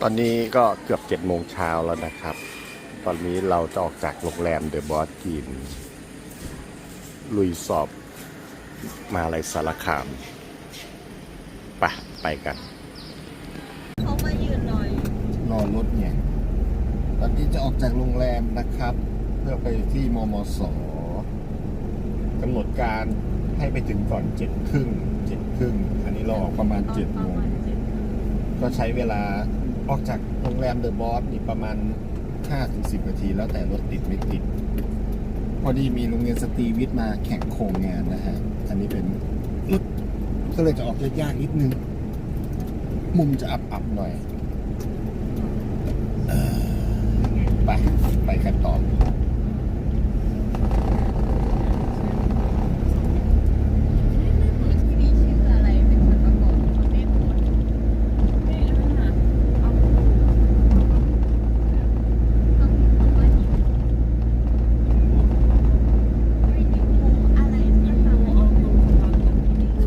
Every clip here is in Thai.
ตอนนี้ก็เกือบเจ็ดโมงเช้าแล้วนะครับ ตอนนี้เราจะออกจากโรงแรมเดอะบอสกิน ลุยสอบมาอะไรสารคามไปไปกัน เขามายืนหน่อยรอรถเนี่ย ตอนนี้จะออกจากโรงแรมนะครับ เพื่อไปที่มมสกำหนดการให้ไปถึงก่อนเจ็ดครึ่งเจ็ดครึ่ง อันนี้เราออกประมาณเจ็ดโมง ก็ใช้เวลา ออกจากโรงแรมเดอะบอสนี่ประมาณ5-10นาที แล้วแต่รถติดไม่ติด พอดีมีโรงเรียนสตรีวิทย์มาแข่งโครงงานนะฮะ อันนี้เป็นรถก็เลยจะออกยากๆนิดนึง มุมจะอับๆหน่อยเอ่อไป ไปกันต่อ ที่นี่ชื่ออะไรเป็นส่วนประกอบของเมฆมนไม่รู้นะเอาต้องต้องว่าหิวไม่หิวอะไรที่ทำเอาดูฟังนิมู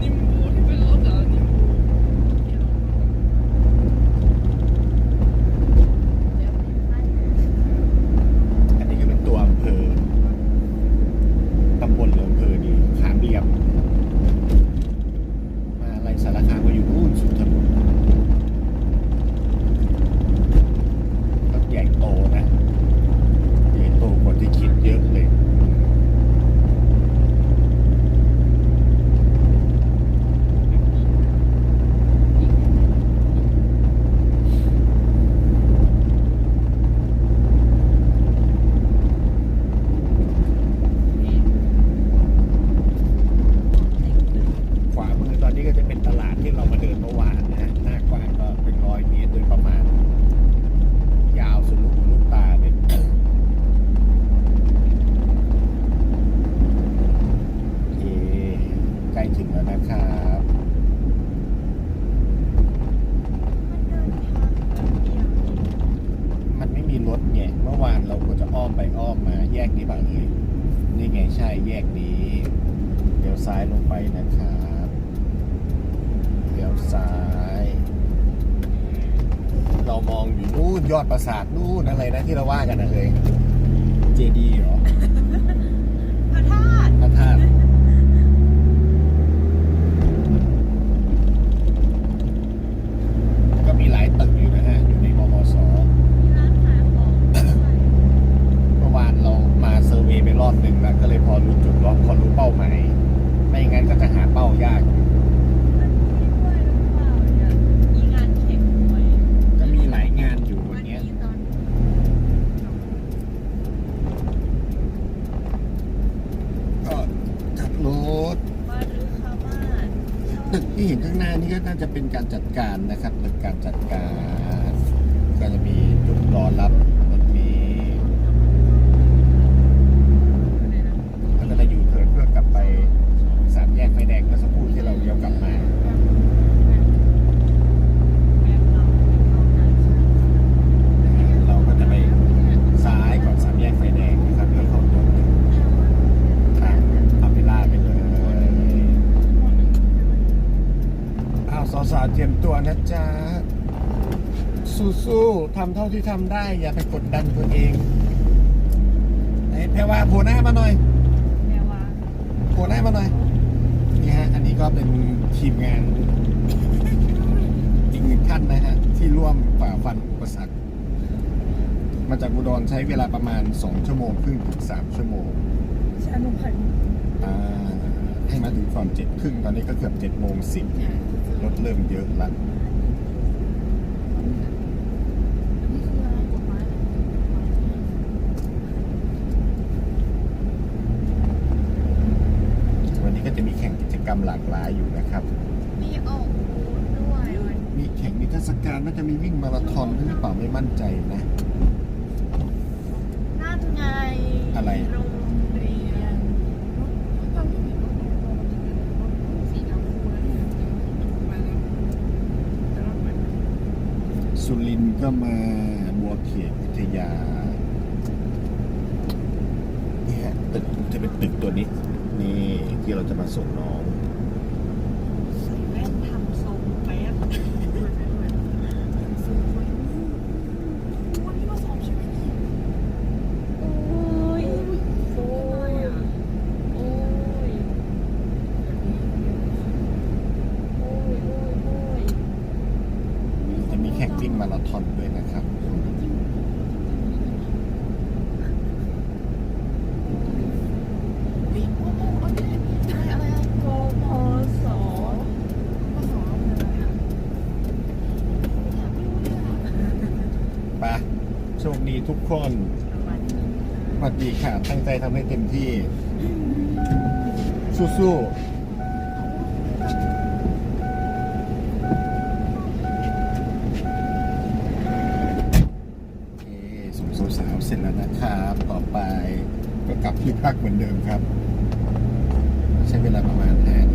นิมูที่เป็นรถเหรอนิมูเดี๋ยวแล้วเป็นไส้ อันนี้ก็เป็นตัวอำเภอ ตำบลหรืออำเภอนี่ขามเรียบ มาอะไรสารคามก็อยู่นู่นสุดถนนก็ใหญ่โตนะ ใหญ่โตกว่าที่คิดเยอะเลย ขวามือตอนนี้ก็จะเป็นตลาดที่ เดินเมื่อวานนะหน้ากว้างก็เป็นร้อยเมตรโดยประมาณ ยาวสุดลูกลูกตาเลยโอใกล้ถึงแล้วนะครับมันไม่มีรถไงเมื่อวานเราควรจะอ้อมไปอ้อมมาแยกนี้บ้างเลยนี่ไงใช่แยกนี้ เดี๋ยวซ้ายลงไปนะครับ ยวซ้าย เรามองอยู่นู่นยอดปราสาทนู่นอะไรนะที่เราว่ากันนะเลยเจดีเหรอ พระธาตุ พระธาตุก็มีหลายตึกอยู่นะฮะ อยู่ในมมส ร้านขายของด้วย เมื่อวานเรามาเซอร์เวย์ไปรอบหนึ่งแล้วก็เลยพอรู้จุดรอบพอรู้เป้าหมายไม่งั้นก็จะหาเป้ายาก มันมีด้วยหรือเปล่าเนี่ยมีงานแข่งด้วย ก็มีหลายงานอยู่วั วัน น เนี้ย นี้ตอน ก็จัดรถ มารื้อคามาด ตึกที่เห็นข้างหน้านี่ก็น่าจะเป็นการจัดการนะครับตึกการจัดการ ก็จะมีจุดรอรบรถเมล์แล้วก็จะอยู่เทิร์นเพื่อกลับไปสามแยกไฟแดงเมื่อสักครู่ที่เราเลี้ยวกลับมา เราก็จะไปซ้ายก่อนสามแยกไฟแดงนะครับเพื่อเข้าตรงทางอัมพิล่าไปเลยอ้าว สาวๆเตรียมตัวนะจ๊ะ สู้ๆทำเท่าที่ทำได้ อย่าไปกดดันตัวเองไหนแพรว่าโผล่หน้ามาหน่อยแม่ว่าโผล่หน้ามาหน่อย นี่ฮะ อันนี้ก็เป็นทีมงาน อีกหนึ่งท่านนะฮะ ที่ร่วมฝ่าฟันอุปสรรค มาจากอุดรใช้เวลาประมาณ 2 ชั่วโมงครึ่งถึง3ชั่วโมง ชานุพันธ์อ่าให้มาถึงก่อนเจ็ดครึ่งตอนนี้ก็เกือบ7โมงสิบ รถเริ่มเยอะละวันนี้ก็จะมีแข่งกิจกรรมหลากหลายอยู่นะครับ มีออกบูธด้วยวันมีแข่งมีเทศกาลน่าจะมีวิ่งมาราธอนด้วยหรือเปล่าไม่มั่นใจนะ นั่นไงอะไร โรงเรียนสีชมพูแล้วเนี่ยมาแล้วแต่ว่ามัน สุรินทร์ก็มาบัวเขียนวิทยาเนี่ยตึกจะเป็นตึกตัวนี้ นี่ที่เราจะมาส่งน้อง ใส่แว่นทำทรงแป๊บ ข่งวิ่งมาราธอนด้วยนะครับวิ่งโอ้โหอันนี้อะไรอะไรอะกพศกพศอะไรอะอยากรู้เลยอะไปโชคดีทุกคนสวัสดีค่ะ ตั้งใจทำให้เต็มที่ สู้ๆ ต่อไปก็กลับที่พักเหมือนเดิมครับ ใช้เวลาประมาณ5